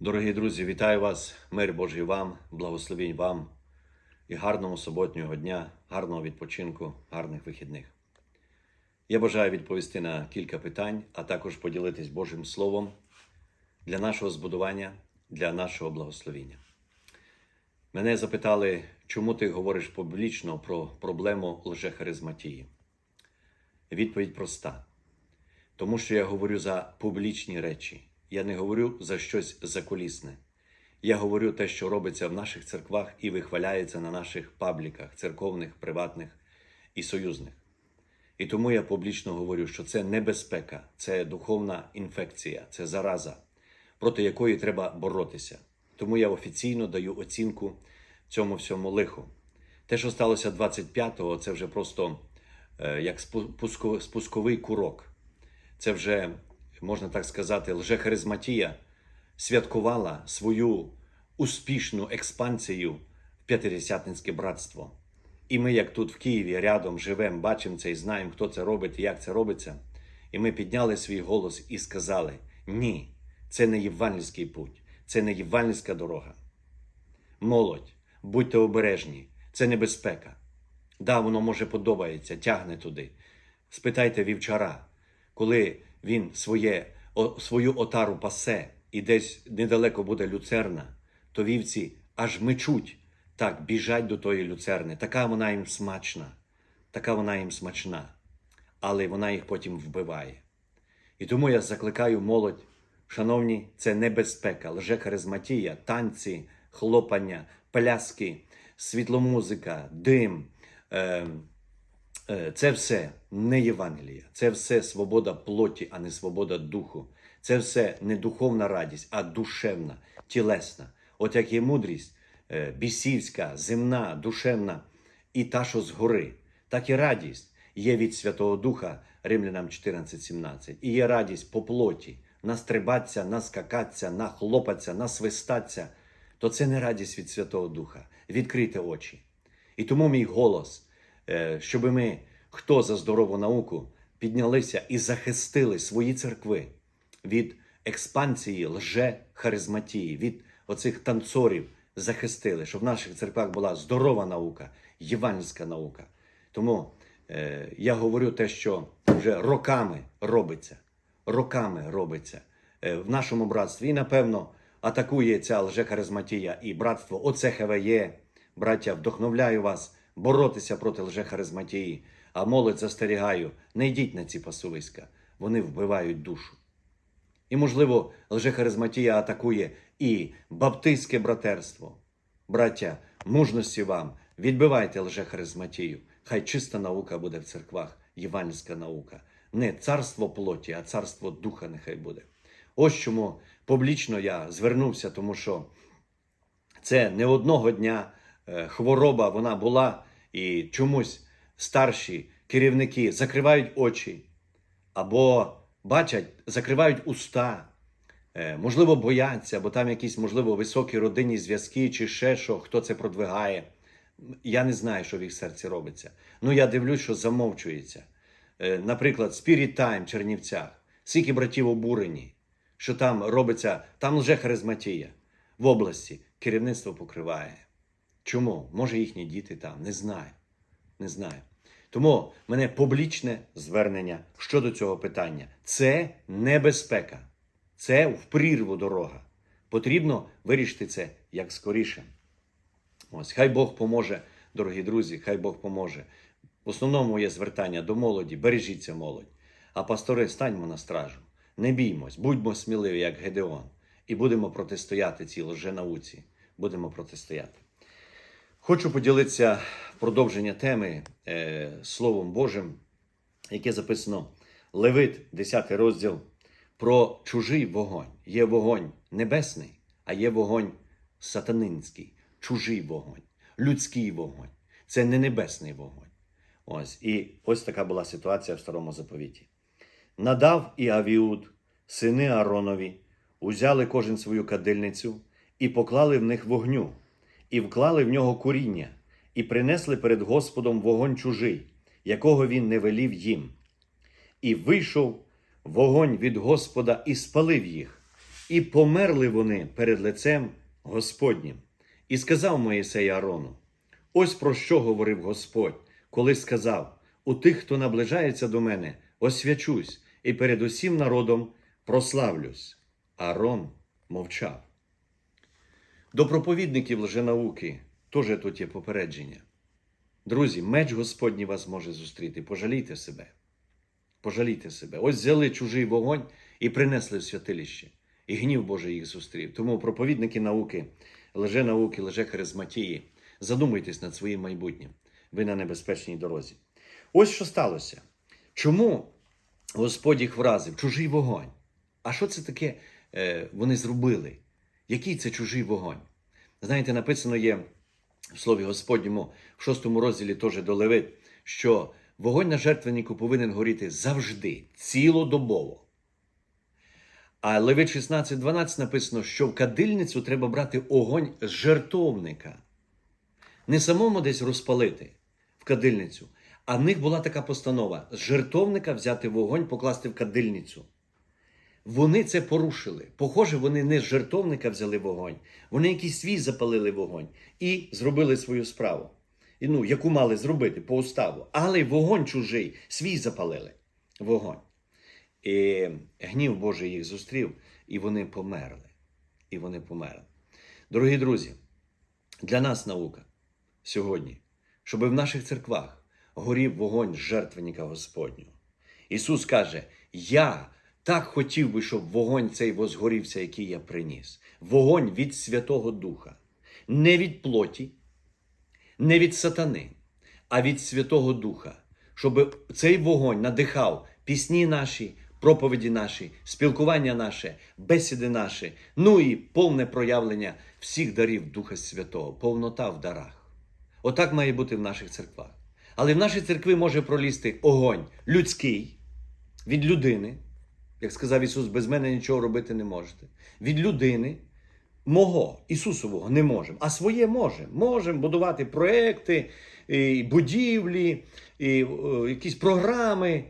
Дорогі друзі, вітаю вас! Мир Божий вам, благословінь вам і гарного суботнього дня, гарного відпочинку, гарних вихідних. Я бажаю відповісти на кілька питань, а також поділитись Божим Словом для нашого збудування, для нашого благословіння. Мене запитали, чому ти говориш публічно про проблему лжехаризматії. Відповідь проста. Тому що я говорю за публічні речі. Я не говорю за щось закулісне. Я говорю те, що робиться в наших церквах і вихваляється на наших пабліках, церковних, приватних і союзних. І тому я публічно говорю, що це небезпека, це духовна інфекція, це зараза, проти якої треба боротися. Тому я офіційно даю оцінку цьому всьому лиху. Те, що сталося 25-го, це вже просто е, як спу- спусковий курок. Це вже, можна так сказати, лжехаризматія святкувала свою успішну експансію в П'ятидесятницьке братство. І ми, як тут в Києві рядом живемо, бачимо це і знаємо, хто це робить і як це робиться. І ми підняли свій голос і сказали: ні, це не євангельський путь, це не євангельська дорога. Молодь, будьте обережні, це небезпека. Да, воно може подобається, тягне туди. Спитайте вівчара, коли він своє, о, свою отару пасе і десь недалеко буде люцерна, то вівці аж мечуть, так, біжать до тої люцерни. Така вона їм смачна, така вона їм смачна, але вона їх потім вбиває. І тому я закликаю молодь, шановні, це небезпека, лжехаризматія, танці, хлопання, пляски, світломузика, дим. Е, е, це все не Євангелія, це все свобода плоті, а не свобода духу. Це все не духовна радість, а душевна, тілесна. От як є мудрість е, бісівська, земна, душевна і та, що згори, так і радість є від Святого Духа Римлянам 14.17. І є радість по плоті, настрибаться, наскакаться, нахлопаться, насвистаться. То це не радість від Святого Духа. Відкрийте очі. І тому мій голос, е, щоб ми, хто за здорову науку, піднялися і захистили свої церкви від експансії лже-харизматії, від оцих танцорів захистили, щоб в наших церквах була здорова наука, євангельська наука. Тому е, я говорю те, що вже роками робиться, роками робиться е, в нашому братстві. І напевно атакує ця лжехаризматія і братство ОЦХВЄ. Браття, вдохновляю вас боротися проти лжехаризматії, а молодь застерігаю, не йдіть на ці пасовиська, вони вбивають душу. І, можливо, лжехаризматія атакує і баптистське братерство. Браття, мужності вам, відбивайте лжехаризматію. Хай чиста наука буде в церквах, євангельська наука. Не царство плоті, а царство духа нехай буде. Ось чому публічно я звернувся, тому що це не одного дня е, хвороба вона була, і чомусь старші керівники закривають очі або бачать, закривають уста, е, можливо, бояться, бо там якісь, можливо, високі родинні зв'язки чи ще що, хто це продвигає. Я не знаю, що в їх серці робиться. Ну, я дивлюсь, що замовчується. Е, Наприклад, Spirit Time в Чернівцях. Скільки братів обурені, що там робиться, там лже харизматія в області. Керівництво покриває. Чому? Може, їхні діти там, не знаю. Не знаю. Тому мене публічне звернення щодо цього питання. Це небезпека. Це в прірву дорога. Потрібно вирішити це як скоріше. Ось, хай Бог поможе, дорогі друзі, хай Бог поможе. В основному є звертання до молоді, бережіться молодь. А пастори, станьмо на стражу. Не біймось, будьмо сміливі, як Гедеон, і будемо протистояти цій лженауці. Будемо протистояти. Хочу поділитися продовження теми е, Словом Божим, яке записано Левит, 10 розділ, про чужий вогонь. Є вогонь небесний, а є вогонь сатанинський, чужий вогонь, людський вогонь. Це не небесний вогонь. Ось. І ось така була ситуація в старому заповіті. Надав і Авіуд, сини Ааронові, узяли кожен свою кадильницю і поклали в них вогню, і вклали в нього куріння, і принесли перед Господом вогонь чужий, якого він не велів їм. І вийшов вогонь від Господа і спалив їх, І померли вони перед лицем Господнім. І сказав Моїсей Аарону: Ось про що говорив Господь, коли сказав: У тих, хто наближається до мене, освячусь, і перед усім народом прославлюсь. Аарон мовчав. До проповідників лженауки теж тут є попередження. Друзі, меч Господній вас може зустріти. Пожалійте себе. Пожалійте себе. Ось взяли чужий вогонь і принесли в святилище. І гнів Божий їх зустрів. Тому проповідники науки, лженауки, лжехаризматії, задумуйтесь над своїм майбутнім. Ви на небезпечній дорозі. Ось що сталося. Чому Господь їх вразив? Чужий вогонь. А що це таке е, вони зробили? Який це чужий вогонь? Знаєте, написано є в Слові Господньому в шостому розділі теж до Левит, що вогонь на жертвеннику повинен горіти завжди, цілодобово. А Левит 16.12 написано, що в кадильницю треба брати огонь з жертовника. Не самому десь розпалити в кадильницю, а в них була така постанова: з жертовника взяти вогонь, покласти в кадильницю. Вони це порушили. Похоже, вони не з жертовника взяли вогонь, вони якийсь свій запалили вогонь і зробили свою справу. І, ну, яку мали зробити по уставу. Але вогонь чужий, свій запалили вогонь. І гнів Божий їх зустрів, і вони померли. І вони померли. Дорогі друзі, для нас наука сьогодні, щоб в наших церквах горів вогонь жертвенника Господнього. Ісус каже: Я так хотів би, щоб вогонь цей возгорівся, який я приніс. Вогонь від Святого Духа, не від плоті, не від сатани, а від Святого Духа, щоб цей вогонь надихав пісні наші, проповіді наші, спілкування наше, бесіди наші, ну і повне проявлення всіх дарів Духа Святого, повнота в дарах. Отак має бути в наших церквах. Але в нашій церкві може пролізти огонь людський від людини. Як сказав Ісус, без мене нічого робити не можете. Від людини, мого, Ісусового, не можемо. А своє можемо. Можемо будувати проекти, і будівлі, і, о, якісь програми.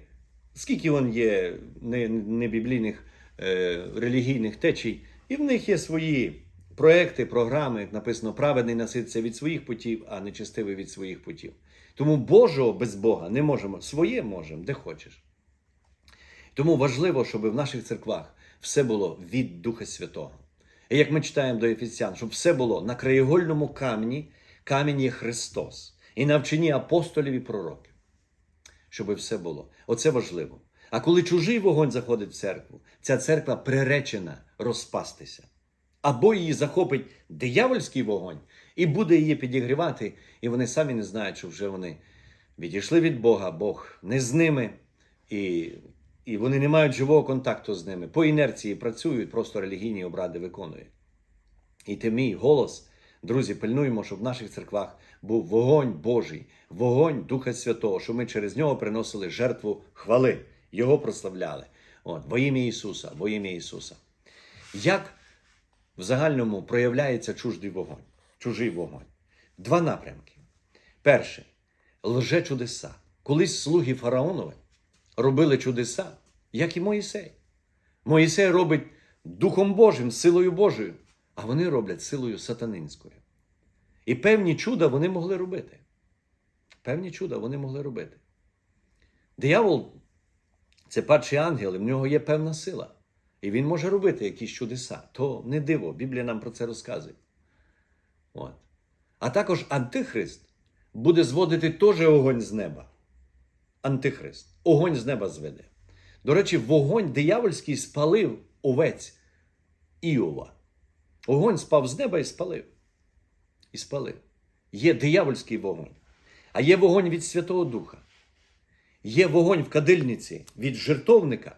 Скільки вон є не, не біблійних е, релігійних течій, і в них є свої проекти, програми, як написано, праведний наситься від своїх путів, а нечестивий від своїх путів. Тому Божого без Бога не можемо. Своє можемо, де хочеш. Тому важливо, щоб в наших церквах все було від Духа Святого. І як ми читаємо до Ефесян, щоб все було на краєгольному камені, камінь є Христос, і на вчині апостолів і пророків. Щоб все було. Оце важливо. А коли чужий вогонь заходить в церкву, ця церква приречена розпастися. Або її захопить диявольський вогонь і буде її підігрівати, і вони самі не знають, що вже вони відійшли від Бога, Бог не з ними, і, і вони не мають живого контакту з ними. По інерції працюють, просто релігійні обради виконують. І ти мій голос, друзі, пильнуємо, щоб в наших церквах був вогонь Божий, вогонь Духа Святого, щоб ми через нього приносили жертву хвали, Його прославляли. От, во ім'я Ісуса, во ім'я Ісуса. Як в загальному проявляється чуждий вогонь, чужий вогонь? Два напрямки. Перше лже чудеса. Колись слуги фараонові робили чудеса, як і Моїсей. Моїсей робить Духом Божим, силою Божою, а вони роблять силою сатанинською. І певні чуда вони могли робити. Певні чуда вони могли робити. Диявол це перший ангел, і в нього є певна сила. І він може робити якісь чудеса. То не диво, Біблія нам про це розказує. От. А також Антихрист буде зводити теж огонь з неба. Антихрист. Огонь з неба зведе. До речі, вогонь диявольський спалив овець Іова. Огонь спав з неба і спалив. І спалив. Є диявольський вогонь, а є вогонь від Святого Духа. Є вогонь в кадильниці від жертовника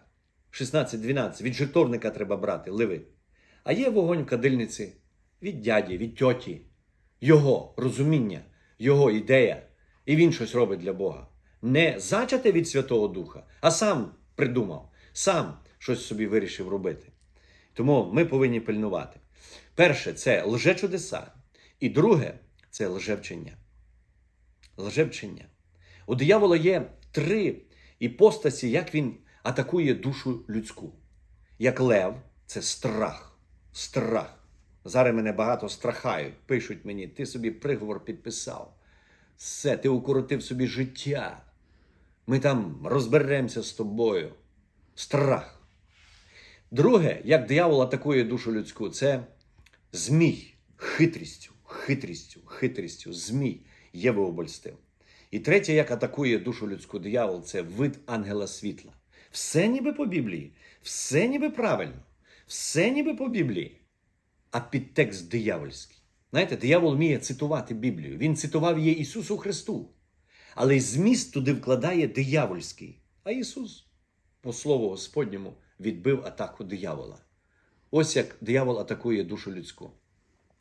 16-12, від жертовника треба брати, ливи. А є вогонь в кадильниці від дяді, від тьоті, його розуміння, його ідея. І він щось робить для Бога. Не зачате від Святого Духа, а сам придумав, сам щось собі вирішив робити. Тому ми повинні пильнувати. Перше це лжечудеса. І друге це лжевчення. Лжевчення. У диявола є три іпостасі, як він атакує душу людську. Як лев це страх. Страх. Зараз мене багато страхають, пишуть мені, ти собі приговор підписав. Все, ти укоротив собі життя. Ми там розберемося з тобою. Страх. Друге, як диявол атакує душу людську, це змій хитрістю, хитрістю, хитрістю, змій Єву обольстив. І третє, як атакує душу людську диявол, це вид ангела світла. Все ніби по Біблії, все ніби правильно, все ніби по Біблії, а підтекст диявольський. Знаєте, диявол вміє цитувати Біблію. Він цитував її Ісусу Христу. Але й зміст туди вкладає диявольський. А Ісус, по слову Господньому, відбив атаку диявола. Ось як диявол атакує душу людську.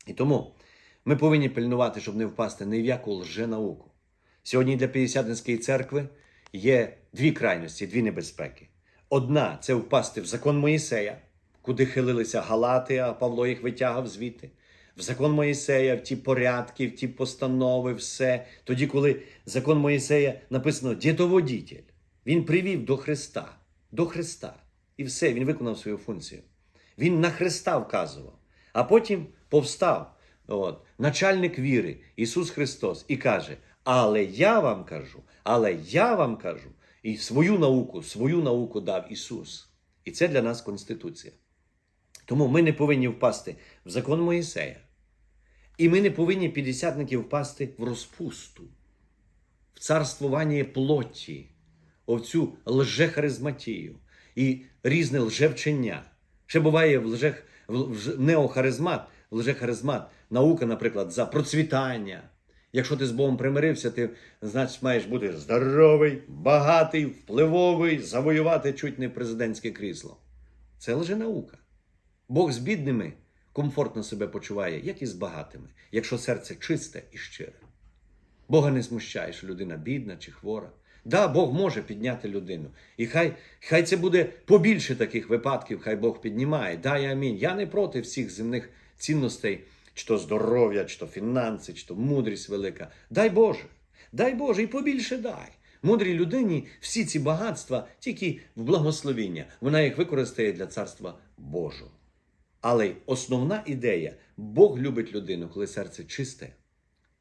І тому ми повинні пильнувати, щоб не впасти ні в яку лженауку. Сьогодні для П'ятдесятницької церкви є дві крайності, дві небезпеки. Одна це впасти в закон Моїсея, куди хилилися Галати, а Павло їх витягав звідти. В закон Моїсея, в ті порядки, в ті постанови, все. Тоді, коли закон Моїсея написано дітоводітель, він привів до Христа, до Христа. І все, він виконав свою функцію. Він на Христа вказував, а потім повстав от, начальник віри Ісус Христос і каже: Але я вам кажу, але я вам кажу, і свою науку, свою науку дав Ісус. І це для нас Конституція. Тому ми не повинні впасти в закон Моїсея. І ми не повинні п'ятдесятники впасти в розпусту, в царствування плоті, в цю лжехаризматію і різне лжевчення. Ще буває в лжех, в неохаризмат, в лжехаризмат, наука, наприклад, за процвітання. Якщо ти з Богом примирився, ти значить маєш бути здоровий, багатий, впливовий, завоювати чуть не президентське крісло. Це лженаука. Бог з бідними комфортно себе почуває, як і з багатими, якщо серце чисте і щире. Бога не смущає, що людина бідна чи хвора. Да, Бог може підняти людину. І хай, хай це буде побільше таких випадків, хай Бог піднімає. Дай амінь. Я не проти всіх земних цінностей, чи то здоров'я, чи то фінанси, чи то мудрість велика. Дай Боже, дай Боже, і побільше дай. Мудрій людині всі ці багатства тільки в благословіння. Вона їх використає для царства Божого. Але основна ідея: Бог любить людину, коли серце чисте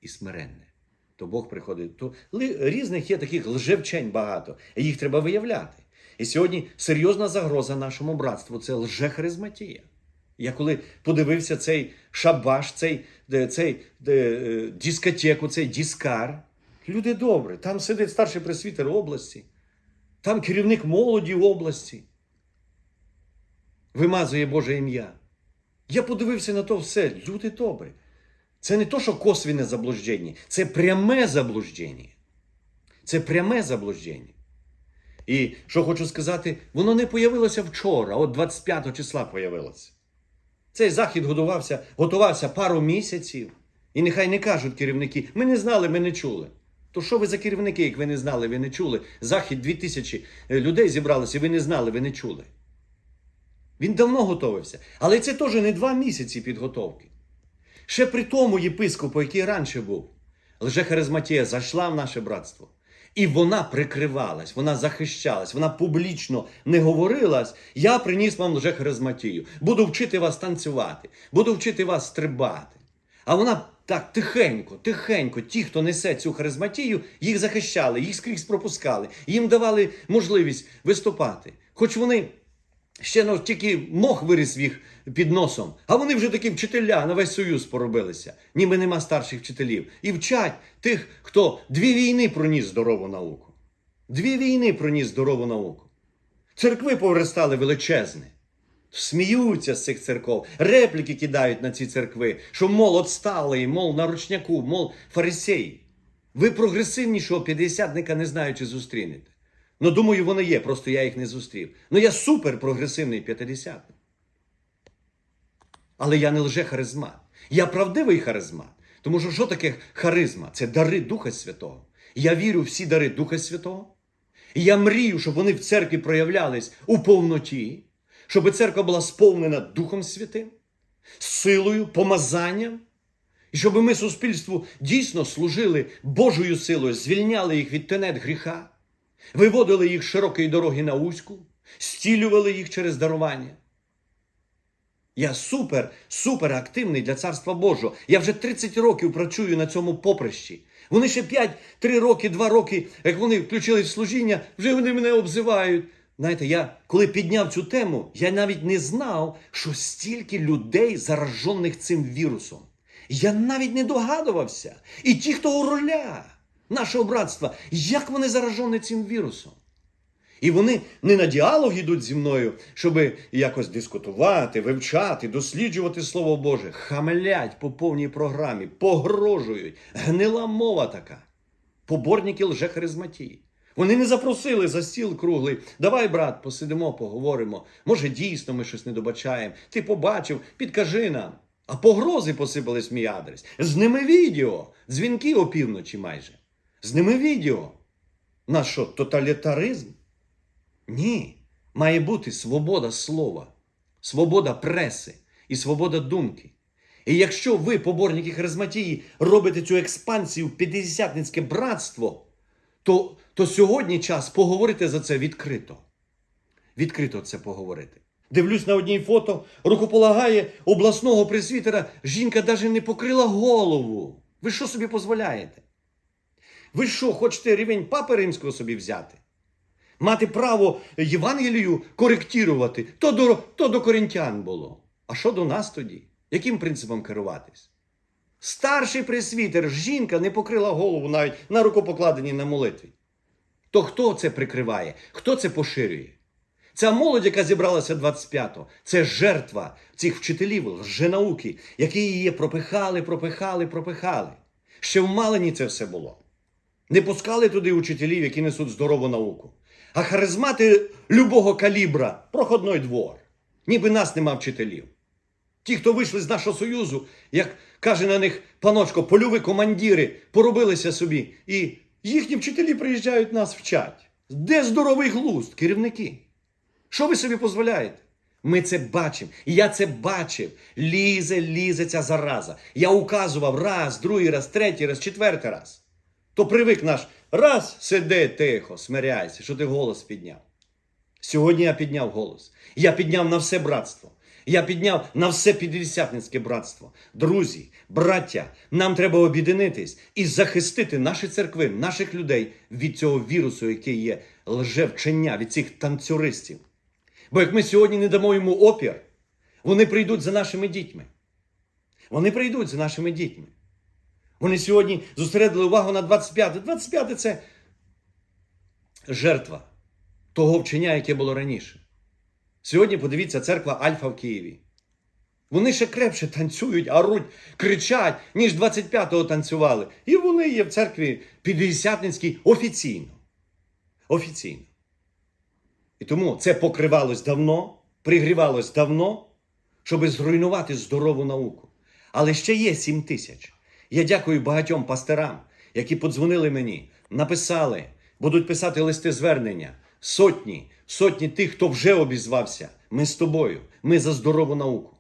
і смиренне. То Бог приходить. То різних є таких лжевчень багато, і їх треба виявляти. І сьогодні серйозна загроза нашому братству це лжехаризматія. Я коли подивився цей шабаш, цей, цей е, дискотеку, цей діскар, люди добрі, там сидить старший пресвітер області, там керівник молоді області вимазує Боже ім'я. Я подивився на то все. Люди добрі. Це не то, що косвіне заблуждення, це пряме заблуждення. Це пряме заблуждення. І що хочу сказати, воно не появилося вчора, от 25 числа появилося. Цей захід готувався, готувався пару місяців. І нехай не кажуть керівники, ми не знали, ми не чули. То що ви за керівники, як ви не знали, ви не чули? Захід 2000 людей зібралося, ви не знали, ви не чули. Він давно готовився. Але це теж не два місяці підготовки. Ще при тому єпископу, який раніше був, лжехаризматія зайшла в наше братство. І вона прикривалась, вона захищалась, вона публічно не говорилась. Я приніс вам лжехаризматію, буду вчити вас танцювати, буду вчити вас стрибати. А вона так тихенько, тихенько, ті, хто несе цю харизматію, їх захищали, їх скрізь пропускали, їм давали можливість виступати. Хоч вони ще ну, тільки мох виріс їх під носом, а вони вже такі вчителя на весь союз поробилися, ніби нема старших вчителів. І вчать тих, хто дві війни проніс здорову науку. Дві війни проніс здорову науку. Церкви повиростали величезні. Сміються з цих церков, репліки кидають на ці церкви, що мол отсталий, мол на ручняку, мол фарисеї. Ви прогресивнішого п'ятдесятника не знаю, чи зустрінете. Ну, думаю, вони є, просто я їх не зустрів. Ну, я супер прогресивний п'ятидесятник. Але я не лже харизмат. Я правдивий харизмат. Тому що що таке харизма? Це дари Духа Святого. Я вірю в всі дари Духа Святого. І я мрію, щоб вони в церкві проявлялись у повноті, щоб церква була сповнена Духом Святим, силою, помазанням, і щоб ми суспільству дійсно служили Божою силою, звільняли їх від тенет гріха, виводили їх з широкої дороги на узьку, стілювали їх через дарування. Я супер, супер активний для царства Божого. Я вже 30 років працюю на цьому поприщі. Вони ще 5, 3 роки, 2 роки, як вони включили в служіння, вже вони мене обзивають. Знаєте, я коли підняв цю тему, я навіть не знав, що стільки людей заражених цим вірусом. Я навіть не догадувався. І ті, хто у роля нашого братства, як вони заражені цим вірусом. І вони не на діалог йдуть зі мною, щоб якось дискутувати, вивчати, досліджувати Слово Боже. Хамлять по повній програмі, погрожують. Гнила мова така. Поборники лжехаризматії. Вони не запросили за стіл круглий. Давай, брат, посидимо, поговоримо. Може, дійсно ми щось не добачаємо. Ти побачив, підкажи нам. А погрози посипались в мій адрес. З ними відео, дзвінки опівночі майже. З ними відео. На що, тоталітаризм? Ні. Має бути свобода слова, свобода преси і свобода думки. І якщо ви, поборники харизматії, робите цю експансію в п'ятдесятницьке братство, то, то сьогодні час поговорити за це відкрито. Відкрито це поговорити. Дивлюсь на одній фото, рукополагає обласного пресвітера, жінка навіть не покрила голову. Ви що собі дозволяєте? Ви що, хочете рівень папи римського собі взяти? Мати право Євангелію коректувати, то до, то до коринтян було. А що до нас тоді? Яким принципом керуватись? Старший пресвітер, жінка не покрила голову навіть на рукопокладенні на молитві. То хто це прикриває? Хто це поширює? Ця молодь, яка зібралася 25-го, це жертва цих вчителів лженауки, які її пропихали, пропихали, пропихали. Ще в Малині це все було. Не пускали туди учителів, які несуть здорову науку. А харизмати любого калібра проходной двор. Ніби нас нема вчителів. Ті, хто вийшли з нашого союзу, як каже на них паночко, польові командіри, поробилися собі, і їхні вчителі приїжджають нас вчать. Де здоровий глузд, керівники? Що ви собі дозволяєте? Ми це бачимо. Я це бачив. Лізе, лізе ця зараза. Я указував раз, другий раз, третій раз, четвертий раз. То привик наш раз сиди тихо, смиряйся, що ти голос підняв. Сьогодні я підняв голос. Я підняв на все братство. Я підняв на все піддесятницьке братство. Друзі, браття, нам треба об'єднатись і захистити наші церкви, наших людей від цього вірусу, який є лжевчення, від цих танцюристів. Бо як ми сьогодні не дамо йому опір, вони прийдуть за нашими дітьми. Вони прийдуть за нашими дітьми. Вони сьогодні зосередили увагу на 25. 25 це жертва того вчення, яке було раніше. Сьогодні подивіться церква Альфа в Києві. Вони ще крепше танцюють, оруть, кричать, ніж 25-го танцювали. І вони є в церкві Піддесятницькій офіційно. Офіційно. І тому це покривалось давно, пригрівалось давно, щоб зруйнувати здорову науку. Але ще є 7 тисяч. Я дякую багатьом пасторам, які подзвонили мені, написали, будуть писати листи звернення. Сотні, сотні тих, хто вже обізвався. Ми з тобою. Ми за здорову науку.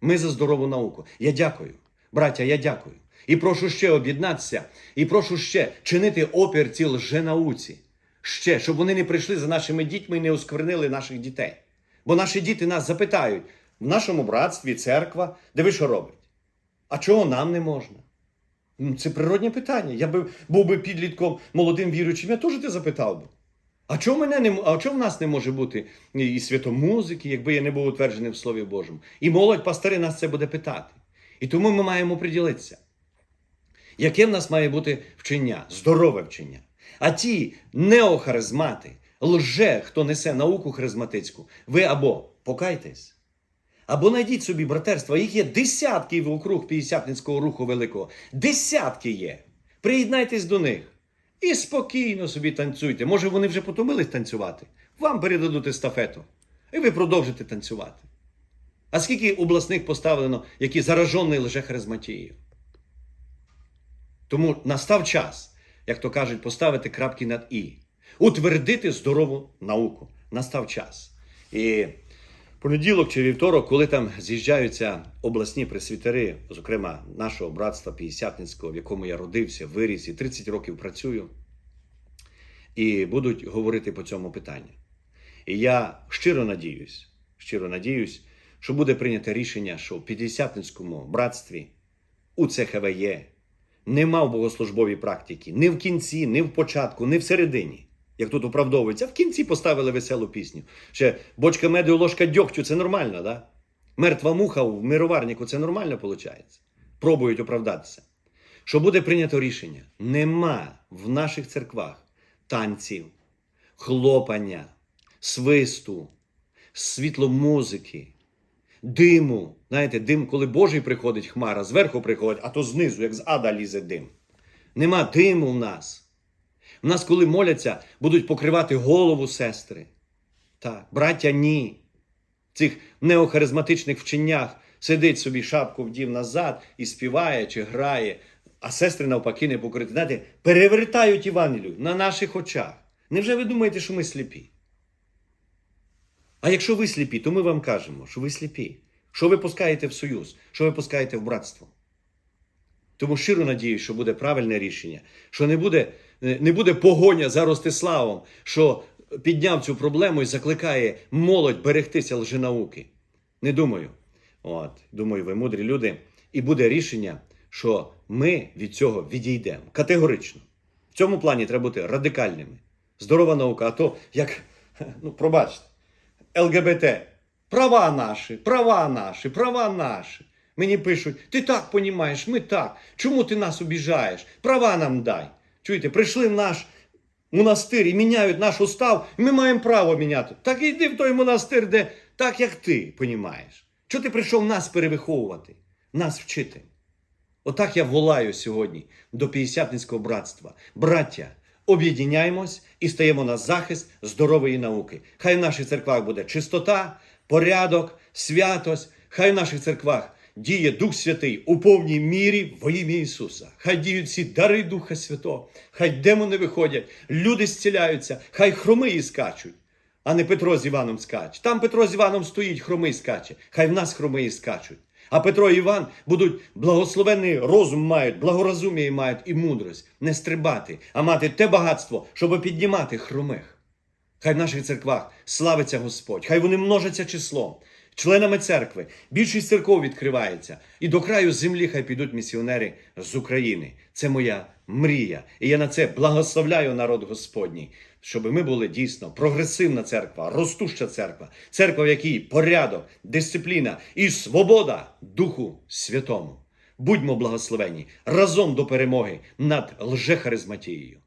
Ми за здорову науку. Я дякую. Браття, я дякую. І прошу ще об'єднатися, і прошу ще чинити опір цій лженауці. Ще, щоб вони не прийшли за нашими дітьми і не осквернили наших дітей. Бо наші діти нас запитають в нашому братстві, церква, де ви що робите? А чого нам не можна? Це природне питання. Я би був би підлітком молодим віруючим, я теж ти запитав би. А чого мене не а чого в нас не може бути і святомузики, якби я не був утверджений в Слові Божому? І молодь пастори нас це буде питати. І тому ми маємо приділитися. Яке в нас має бути вчення? Здорове вчення. А ті неохаризмати, лже, хто несе науку харизматицьку, ви або покайтесь, або знайдіть собі братерства. Їх є десятки вокруг п'ятдесятницького руху великого. Десятки є. Приєднайтесь до них. І спокійно собі танцюйте. Може, вони вже потомились танцювати. Вам передадуть естафету. І ви продовжите танцювати. А скільки обласних поставлено, які заражені лише харизматією? Тому настав час, як то кажуть, поставити крапки над І. Утвердити здорову науку. Настав час. І понеділок чи вівторок, коли там з'їжджаються обласні пресвітери, зокрема нашого братства П'ятдесятницького, в якому я родився, виріс і 30 років працюю, і будуть говорити по цьому питанню. І я щиро надіюсь, щиро надіюсь, що буде прийнято рішення, що в П'ятдесятницькому братстві у ЦХВЄ нема в богослужбовій практики ні в кінці, ні в початку, ні в середині. Як тут оправдовується, в кінці поставили веселу пісню. Ще бочка меду, ложка дьогтю це нормально, да? Мертва муха в мироварнику це нормально виходить. Пробують оправдатися. Що буде прийнято рішення? Нема в наших церквах танців, хлопання, свисту, світломузики, диму. Знаєте, дим, коли Божий приходить, хмара, зверху приходить, а то знизу, як з ада лізе дим. Нема диму в нас. В нас, коли моляться, будуть покривати голову сестри. Так, браття ні. В цих неохаризматичних вченнях сидить собі шапку вдів назад і співає чи грає, а сестри навпаки не покриті. Знаєте, перевертають Євангелію на наших очах. Невже ви думаєте, що ми сліпі? А якщо ви сліпі, то ми вам кажемо, що ви сліпі. Що ви пускаєте в союз, що ви пускаєте в братство. Тому щиро надіюсь, що буде правильне рішення, що не буде, не буде погоня за Ростиславом, що підняв цю проблему і закликає молодь берегтися лженауки. Не думаю. От, думаю, ви мудрі люди. І буде рішення, що ми від цього відійдемо. Категорично. В цьому плані треба бути радикальними. Здорова наука, а то як, ну, пробачте, ЛГБТ. Права наші, права наші, права наші. Мені пишуть, ти так понімаєш, ми так. Чому ти нас обіжаєш? Права нам дай. Чуєте, прийшли в наш монастир і міняють наш устав, і ми маємо право міняти. Так іди в той монастир, де так, як ти понімаєш. Чого ти прийшов нас перевиховувати, нас вчити? Отак я волаю сьогодні до П'ятдесятницького братства. Браття, об'єднаємось і стаємо на захист здорової науки. Хай в наших церквах буде чистота, порядок, святость. Хай в наших церквах діє Дух Святий у повній мірі во ім'я Ісуса. Хай діють всі дари Духа Святого, хай демони виходять, люди зціляються, хай хромиї скачуть. А не Петро з Іваном скаче. Там Петро з Іваном стоїть, хромий скаче. Хай в нас хромиї скачуть. А Петро і Іван будуть благословенний розум мають, благорозумія мають і мудрость, не стрибати, а мати те багатство, щоб піднімати хромих. Хай в наших церквах славиться Господь, хай вони множаться числом. Членами церкви більшість церков відкривається, і до краю землі хай підуть місіонери з України. Це моя мрія. І я на це благословляю народ Господній, щоб ми були дійсно прогресивна церква, ростуща церква, церква, в якій порядок, дисципліна і свобода Духу Святому. Будьмо благословені разом до перемоги над лжехаризматією.